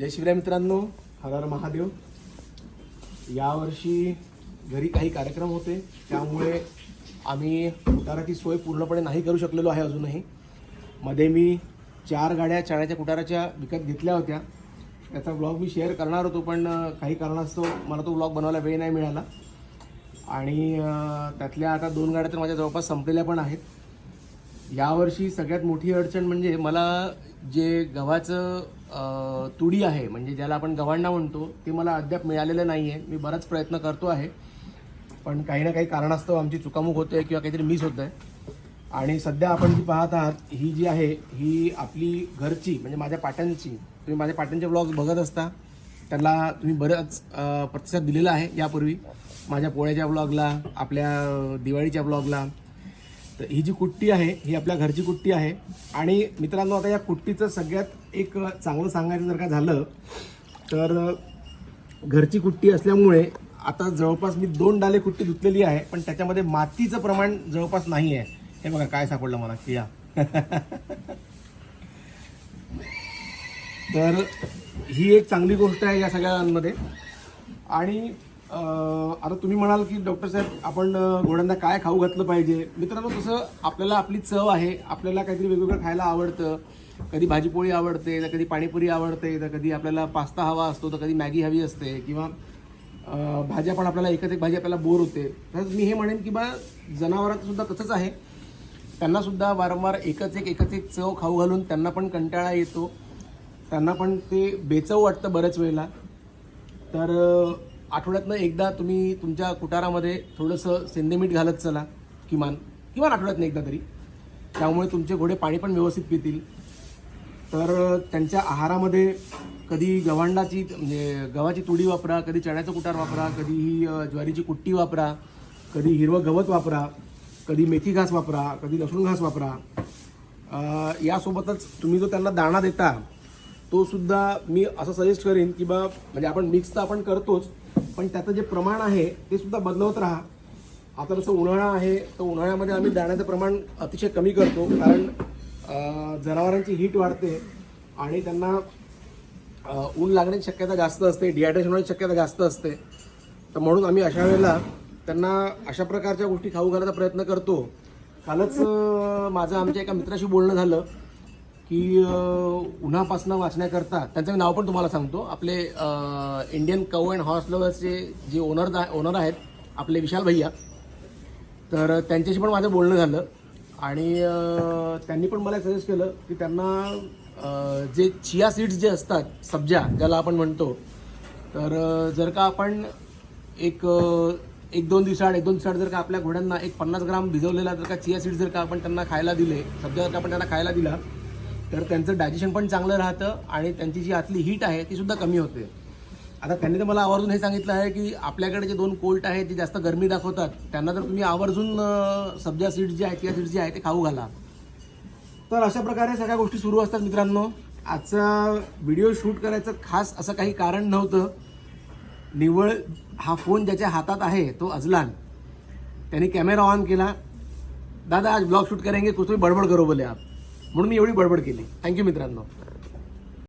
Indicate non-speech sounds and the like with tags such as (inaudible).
जय शिवराय मित्रांनो हर हर महादेव यावर्षी घरी काही कार्यक्रम होते त्यामुळे आम्ही कुटाराची सोय पूर्णपणे नाही करू शकलेलो आहे अजूनही. मध्ये मी चार गाड्या चण्याच्या कुटाराच्या विकत घेतल्या होत्या. त्याचा ब्लॉग मी शेअर करणार होतो पण काही कारणास्तव मला तो ब्लॉग बनवायला वेळ नाही मिळाला. आणि त्यातल्या आता दोन गाड्या तर माझ्या जवळपास संपलेल्या पण आहेत. यावर्षी सगळ्यात मोठी अडचण म्हणजे मला जे गव्हाचं तुडी आहे म्हणजे ज्याला आपण गव्हांना म्हणतो ते मला अद्याप मिळालेलं नाही आहे मी बराच प्रयत्न करतो आहे. पण काही ना काही कारणास्तव आमची चुकामुक होते किंवा काहीतरी मिस होतं आहे आणि सध्या आपण जी पाहत आहात ही जी आहे ही आपली घरची म्हणजे माझ्या पाट्यांची तुम्ही माझ्या पाट्यांचे ब्लॉग्स बघत असता त्याला तुम्ही बरंच प्रतिसाद दिलेला आहे यापूर्वी. माझ्या पोळ्याच्या ब्लॉगला आपल्या दिवाळीच्या ब्लॉगला तर ही जी कुट्टी आहे ही आपल्या घरची कुट्टी आहे. आणि मित्रांनो आता या कुट्टीचं सगळ्यात एक चांगलं सांगायचं जर का झालं तर घरची कुट्टी असल्यामुळे आता जवळपास मी दोन डाले कुट्टी धुतलेली आहे पण त्याच्यामध्ये मातीचं प्रमाण जवळपास नाही आहे. हे बघा काय सापडलं मला किया (laughs) तर ही एक चांगली गोष्ट आहे या सगळ्यांमध्ये. आणि आता तुम्ही म्हणाल की डॉक्टर साहेब आपण घोड्यांना काय खाऊ घातलं पाहिजे? मित्रांनो तसं आपल्याला आपली चव आहे. आपल्याला काहीतरी वेगवेगळं खायला आवडतं. कधी भाजीपोळी आवडते तर कधी पाणीपुरी आवडते तर कधी आपल्याला पास्ता हवा असतो तर कधी मॅगी हवी असते किंवा भाज्या पण आपल्याला एकच एक भाजी आपल्याला बोर होते. तर मी हे म्हणेन की बा जनावरात सुद्धा तसंच आहे. त्यांना सुद्धा वारंवार एकच एक एकच एक चव खाऊ घालून त्यांना पण कंटाळा येतो. त्यांना पण ते बेचव वाटतं बऱ्याच वेळेला. तर आठवड्यातनं एकदा तुम्ही तुमच्या कुटारामध्ये थोडंसं सेंदेमीट घालत चला किमान. किमान आठवड्यातनं एकदा तरी. त्यामुळे तुमचे घोडे पाणी पण व्यवस्थित पितील. तर त्यांच्या आहारामध्ये कधी गव्हांडाची म्हणजे गव्हाची तुडी वापरा कधी चण्याचं कुटार वापरा कधी ही ज्वारीची कुट्टी वापरा कधी हिरवं गवत वापरा कधी मेथी घास वापरा कधी लसूण घास वापरा. यासोबतच तुम्ही जो त्यांना दाणा देता तो सुद्धा मी असं सजेस्ट करेन की बा म्हणजे आपण मिक्स तर आपण करतोच पण त्याचं जे प्रमाण आहे ते सुद्धा बदलवत राहा. आता जसं उन्हाळा आहे तर उन्हाळ्यामध्ये आम्ही दाण्याचं प्रमाण अतिशय कमी करतो कारण जनावरांची हीट वाढते आणि त्यांना ऊन लागण्याची शक्यता जास्त असते डिहायड्रेशन होण्याची शक्यता जास्त असते. तर म्हणून आम्ही अशा वेळेला त्यांना अशा प्रकारच्या गोष्टी खाऊ घालायचा प्रयत्न करतो. कालच माझं आमच्या एका मित्राशी बोलणं झालं. की उन्हापासून उन्हापासनं वाचण्याकरता त्यांचं मी नाव पण तुम्हाला सांगतो आपले इंडियन कव अँड हॉर्स लवर्सचे जे ओनर ओनर आहेत आपले विशाल भैया तर त्यांच्याशी पण माझं बोलणं झालं आणि त्यांनी पण मला सजेस्ट केलं की त्यांना जे चिया सीड्स जे असतात सब्जा ज्याला आपण म्हणतो तर जर का आपण एक एक दोन दिवसाआड एक दोन दिवसाआड जर का आपल्या घोड्यांना एक पन्नास ग्राम भिजवलेला जर का चिया सीड्स जर का आपण त्यांना खायला दिले सब्जा जर का आपण त्यांना खायला दिला तर त्यांचं डायजेशन पण चांगलं राहतं आणि त्यांची जी आतली हीट आहे ती सुद्धा कमी होते. आता त्यांनी तर मला आवर्जून हे सांगितलं आहे की आपल्याकडे जे दोन कोल्ट आहेत जे जास्त गरमी दाखवतात त्यांना जर तुम्ही आवर्जून सब्जा सीड्स जे आहेत किंवा सीड्स जे आहेत ते खाऊ घाला. तर अशा प्रकारे सगळ्या गोष्टी सुरू असतात मित्रांनो. आजचा व्हिडिओ शूट करायचं खास असं काही कारण नव्हतं. निव्वळ हा फोन ज्याच्या हातात आहे तो अजलान. त्याने कॅमेरा ऑन केला. दादा आज ब्लॉग शूट करेंगे कुछ तुम्ही बडबड करो बोले आप. म्हणून मी एवढी बडबड केली. थँक्यू मित्रांनो.